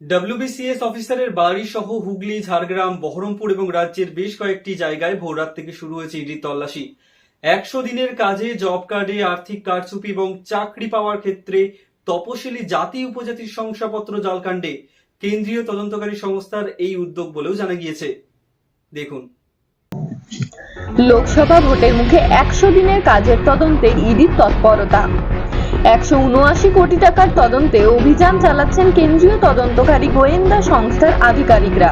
WBCS অফিসারের বাড়ি সহ হুগলি, ঝাড়গ্রাম, বহরমপুর এবং রাজ্যের বেশ কয়েকটি জায়গায় ভোররাত থেকে শুরু হয়েছে ইডির তল্লাশি। একশো দিনের কাজে জব কার্ডে, আর্থিক কারচুপি এবং চাকরি পাওয়ার ক্ষেত্রে তপশিলি জাতি উপজাতির শংসাপত্র জালকাণ্ডে কেন্দ্রীয় তদন্তকারী সংস্থার এই উদ্যোগ বলেও জানা গিয়েছে। দেখুন। লোকসভা ভোটের মুখে একশো দিনের কাজের তদন্তে ইডির তৎপরতা। একশো উনআশি কোটি টাকার তদন্তে অভিযান চালাচ্ছেন কেন্দ্রীয় তদন্তকারী গোয়েন্দা সংস্থার আধিকারিকরা।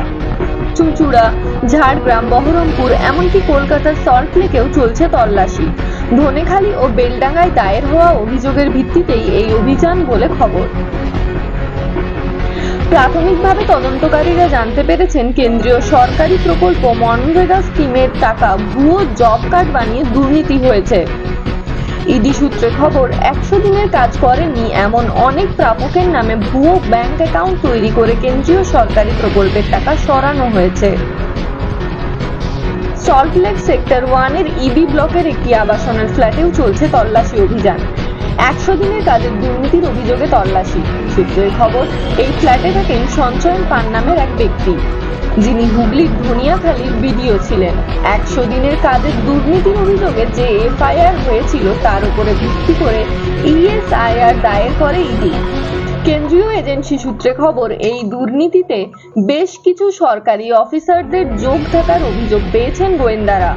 চুঁচুড়া, ঝাড়গ্রাম, বহরমপুর, এমনকি কলকাতার সল্টলেকেও চলছে তল্লাশি। ধনেখালি ও বেলডাঙ্গায় দায়ের হওয়া অভিযোগের ভিত্তিতেই এই অভিযান বলে খবর। প্রাথমিকভাবে তদন্তকারীরা জানতে পেরেছেন, কেন্দ্রীয় সরকারি প্রকল্প মনরেগা স্কিমের টাকা ভুয়ো জব কার্ড বানিয়ে দুর্নীতি হয়েছে। ইডি সূত্রে খবর, একশো দিনের কাজ করেনি এমন অনেক প্রাপকের নামে ভুয়ো ব্যাংক অ্যাকাউন্ট তৈরি করে কেন্দ্রীয় সরকারি প্রকল্পের টাকা সরানো হয়েছে। সল্টলেক সেক্টর ওয়ানের ইবি ব্লকের একটি আবাসনের ফ্ল্যাটেও চলছে তল্লাশি অভিযান। একশো দিনের কাজের দুর্নীতির অভিযোগে তল্লাশি। সূত্রের খবর, এই ফ্ল্যাটে থাকেন সঞ্চয়ন পান নামের এক ব্যক্তি। যিনি হুগলির ধনিয়াখালীর বিডিও ছিলেন। একশো দিনের কাজের দুর্নীতির অভিযোগে যে এফআইআর হয়েছিল, তার উপরে ভিত্তি করে ইএসআইআর দায়ের করে ইডি। কেন্দ্রীয় এজেন্সি সূত্রে খবর, এই দুর্নীতিতে বেশ কিছু সরকারি অফিসারদের যোগ থাকার অভিযোগ পেয়েছেন গোয়েন্দারা।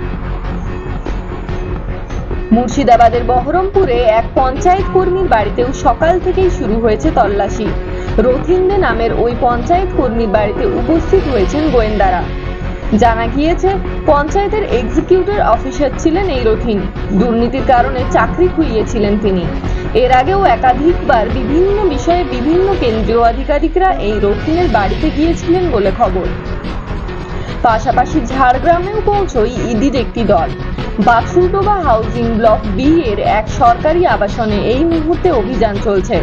মুর্শিদাবাদের বহরমপুরে এক পঞ্চায়েত কর্মীর বাড়িতেও সকাল থেকেই শুরু হয়েছে তল্লাশি। রথিন্দে নামের ওই পঞ্চায়েত কর্মীর বাড়িতে উপস্থিত হয়েছেন গোয়েন্দারা। জানা গিয়েছে, পঞ্চায়েতের এক্সিকিউটিভ অফিসার ছিলেন এই রথিন। দুর্নীতির কারণে চাকরি খুইয়েছিলেন তিনি। এর আগেও একাধিকবার বিভিন্ন বিষয়ে বিভিন্ন কেন্দ্রীয় আধিকারিকরা এই রথিনের বাড়িতে গিয়েছিলেন বলে খবর। পাশাপাশি ঝাড়গ্রামেও পৌঁছয় ইডির একটি দল। বাক্সুলটোবা হাউজিং ব্লক বি এর এক সরকারি আবাসনে এই মুহূর্তে অভিযান চলছে।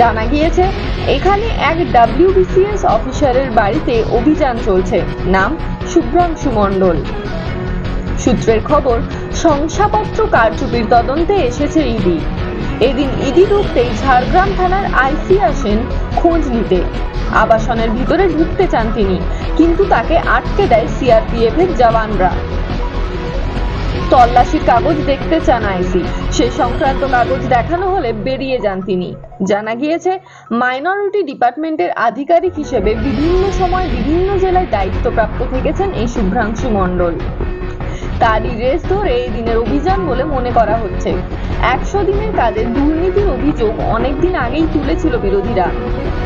জানা গিয়েছে, এখানে এক ডাব্লিউবিসিএস অফিসারের বাড়িতে অভিযান চলছে। নাম শুভ্রাংশু মণ্ডল। সূত্রের খবর, শংসাপত্র কারচুপির তদন্তে এসেছে ইডি। এদিন ইডি ঢুকতেই ঝাড়গ্রাম থানার আইসি আসেন খোঁজ নিতে। আবাসনের ভিতরে ঢুকতে চান তিনি, কিন্তু তাকে আটকে দেয় সিআরপিএফ এর জওয়ানরা। তল্লাশির কাগজ দেখতে চান আইসি। সে সংক্রান্ত কাগজ দেখানো হলে বেরিয়ে যান তিনি। জানা গিয়েছে, মাইনরিটি ডিপার্টমেন্টের আধিকারিক হিসেবে বিভিন্ন সময় বিভিন্ন জেলায় দায়িত্বপ্রাপ্ত থেকেছেন এই শুভ্রাংশু মণ্ডল। তারই রেস ধরে এই দিনের অভিযান বলে মনে করা হচ্ছে। একশো দিনের কাজে দুর্নীতির অভিযোগ অনেকদিন আগেই তুলেছিল বিরোধীরা।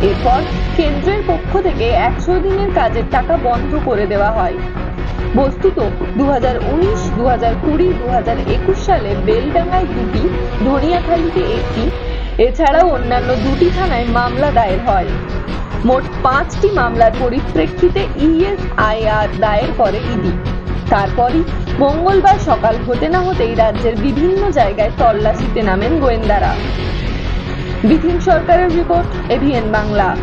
এরপর কেন্দ্রের পক্ষ থেকে একশো দিনের কাজের টাকা বন্ধ করে দেওয়া হয়। বস্তুত দু হাজার উনিশ দু হাজার কুড়ি দু হাজার একুশ সালে বেলডাঙ্গায় দুটি, ধনিয়াখালীতে একটি। এছাড়াও অন্যান্য দুটি থানায় মামলা দায়ের হয়। মোট পাঁচটি মামলার পরিপ্রেক্ষিতে ইএসআইআর দায়ের করে ইডি। তারপরই মঙ্গলবার সকাল হতে না হতেই রাজ্যের বিভিন্ন জায়গায় তল্লাশিতে নামেন গোয়েন্দারা। বিধিন সরকারের রিপোর্ট, এভিএন বাংলা।